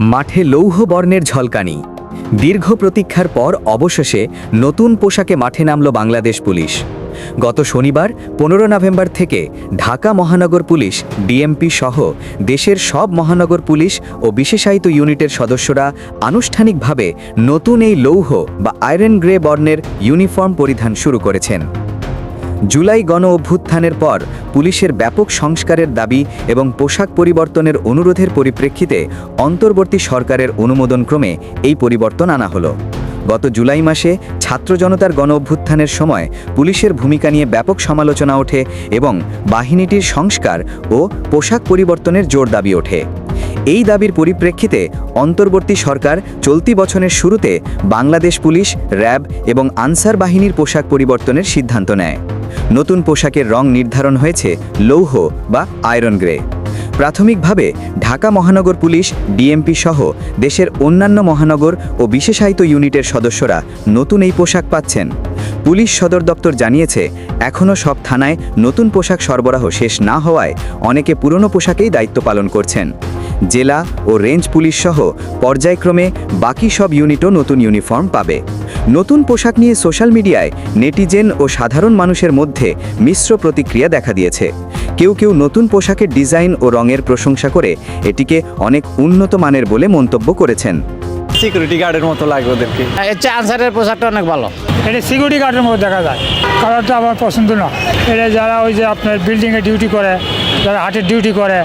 মাঠে লৌহ বর্ণের ঝলকানি। দীর্ঘ প্রতীক্ষার পর অবশেষে নতুন পোশাকে মাঠে নামল বাংলাদেশ পুলিশ। গত শনিবার, পনেরো নভেম্বর থেকে ঢাকা মহানগর পুলিশ, ডিএমপি সহ দেশের সব মহানগর পুলিশ ও বিশেষায়িত ইউনিটের সদস্যরা আনুষ্ঠানিকভাবে নতুন এই লৌহ বা আয়রন গ্রে বর্ণের ইউনিফর্ম পরিধান শুরু করেছেন। জুলাই গণ অভ্যুত্থানের পর পুলিশের ব্যাপক সংস্কারের দাবি এবং পোশাক পরিবর্তনের অনুরোধের পরিপ্রেক্ষিতে অন্তর্বর্তী সরকারের অনুমোদনক্রমে এই পরিবর্তন আনা হলো। গত জুলাই মাসে ছাত্র জনতার গণ অভ্যুত্থানের সময় পুলিশের ভূমিকা নিয়ে ব্যাপক সমালোচনা ওঠে এবং বাহিনীটির সংস্কার ও পোশাক পরিবর্তনের জোর দাবি ওঠে। এই দাবির পরিপ্রেক্ষিতে অন্তর্বর্তী সরকার চলতি বছরের শুরুতে বাংলাদেশ পুলিশ, র্যাব এবং আনসার বাহিনীর পোশাক পরিবর্তনের সিদ্ধান্ত নেয়। নতুন পোশাকের রং নির্ধারণ হয়েছে লৌহ বা আয়রন গ্রে। প্রাথমিকভাবে ঢাকা মহানগর পুলিশ, ডিএমপি সহ দেশের অন্যান্য মহানগর ও বিশেষায়িত ইউনিটের সদস্যরা নতুন এই পোশাক পাচ্ছেন। পুলিশ সদর দপ্তর জানিয়েছে, এখনও সব থানায় নতুন পোশাক সরবরাহ শেষ না হওয়ায় অনেকে পুরনো পোশাকেই দায়িত্ব পালন করছেন। জেলা ও রেঞ্জ পুলিশ সহ পর্যায়ক্রমে বাকি সব ইউনিটও নতুন ইউনিফর্ম পাবে। নতুন পোশাক নিয়ে সোশ্যাল মিডিয়ায় নেটিজেন ও সাধারণ মানুষের মধ্যে মিশ্র প্রতিক্রিয়া দেখা দিয়েছে। কেউ কেউ নতুন পোশাকের ডিজাইন ও রঙের প্রশংসা করে এটিকে অনেক উন্নত মানের বলে মন্তব্য করেছেন। সিকিউরিটি গার্ডের মতো লাগে ওদেরকে। আনসারের পোশাকটা অনেক ভালো। এটা সিকিউরিটি গার্ডের মধ্যে দেখা যায়। কালারটা আমার পছন্দ না। এটা যারা ওই যে আপনার বিল্ডিংয়ে ডিউটি করে যারা হাটের ডিউটি করে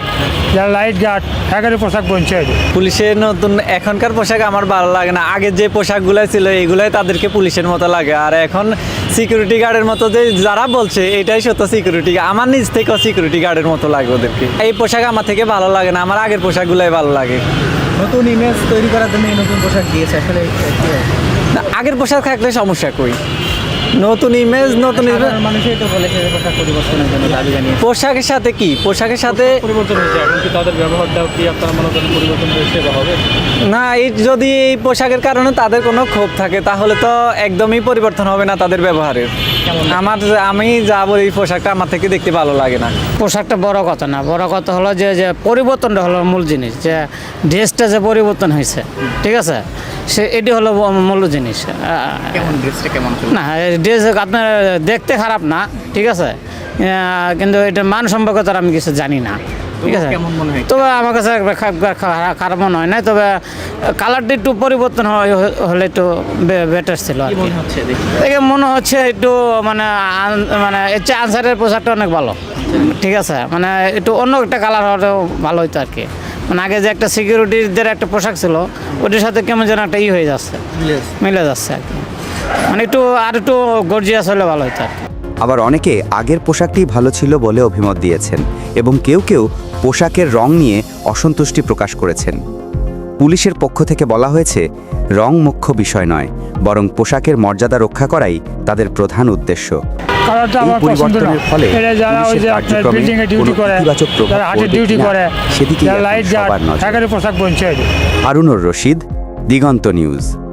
যারা লাইট গার্ড একেবারে পোশাক বঞ্চে পুলিশের নতুন এখনকার পোশাক আমার ভালো লাগে না। আগে যে পোশাকগুলো ছিল এগুলাই তাদেরকে পুলিশের মতো লাগে। আর এখন সিকিউরিটি গার্ডের মতো যে যারা বলছে এটাই সত্য সিকিউরিটি আমার নিজ থেকেও সিকিউরিটি গার্ডের মতো লাগে ওদেরকে। এই পোশাক আমার থেকে ভালো লাগে না। আমার আগের পোশাকগুলাই ভালো লাগে। নতুন ইমেজ তৈরি করার জন্য এই নতুন পোশাক দিয়েছে। আসলে? না, আগের পোশাক থাকলে সমস্যা কই? নতুন ইমেজ নতুন মানুষই তো বলেছে পোশাক পরিবর্তনের জন্য দাবি জানিয়েছে। পোশাকের সাথে কি? পোশাকের সাথে পরিবর্তন হয়েছে এখন কি তাদের ব্যবহারটাও কি আপনারা মনে করেন পরিবর্তন হয়েছে বা হবে? না এই যদি এই পোশাকের কারণে তাদের কোনো ক্ষোভ থাকে তাহলে তো একদমই পরিবর্তন হবে না তাদের ব্যবহারের। আমার আমি যা বলি এই পোশাকটা আমার থেকে দেখতে ভালো লাগে না। পোশাকটা বড় কথা না বড় কথা হলো যে যে পরিবর্তনটা হলো মূল জিনিস যে ড্রেসটা যে পরিবর্তন হয়েছে ঠিক আছে? সে এটি হলো মূল জিনিস। না ড্রেস আপনার দেখতে খারাপ না ঠিক আছে? কিন্তু এটা মান সম্পর্কে তো আর আমি কিছু জানি না। ঠিক আছে। কেমন? তবে আমার কাছে খারাপ মনে হয় না তবে কালারটা একটু পরিবর্তন হয় হলে একটু বেটার ছিল আর কি মনে হচ্ছে দেখে মনে হচ্ছে একটু মানে মানে চেয়ে আনসারের পোশাকটা অনেক ভালো। ঠিক আছে মানে একটু অন্য একটা কালার হলেও ভালো হতো আর কি। মানে আগে যে একটা সিকিউরিটিদের একটা পোশাক ছিল ওটির সাথে কেমন যেন একটা ই হয়ে যাচ্ছে। মিলে যাচ্ছে। আর কি। মানে একটু আর একটু গর্জিয়াস হলে ভালো হতো আর কি। আবার অনেকে আগের পোশাকটি ভালো ছিল বলে অভিমত দিয়েছেন এবং কেউ কেউ পোশাকের রং নিয়ে অসন্তুষ্টি প্রকাশ করেছেন। পুলিশের পক্ষ থেকে বলা হয়েছে রং মুখ্য বিষয় নয় বরং পোশাকের মর্যাদা রক্ষা করাই তাদের প্রধান উদ্দেশ্য। পরিবর্তনের ফলে রশিদ দিগন্ত নিউজ।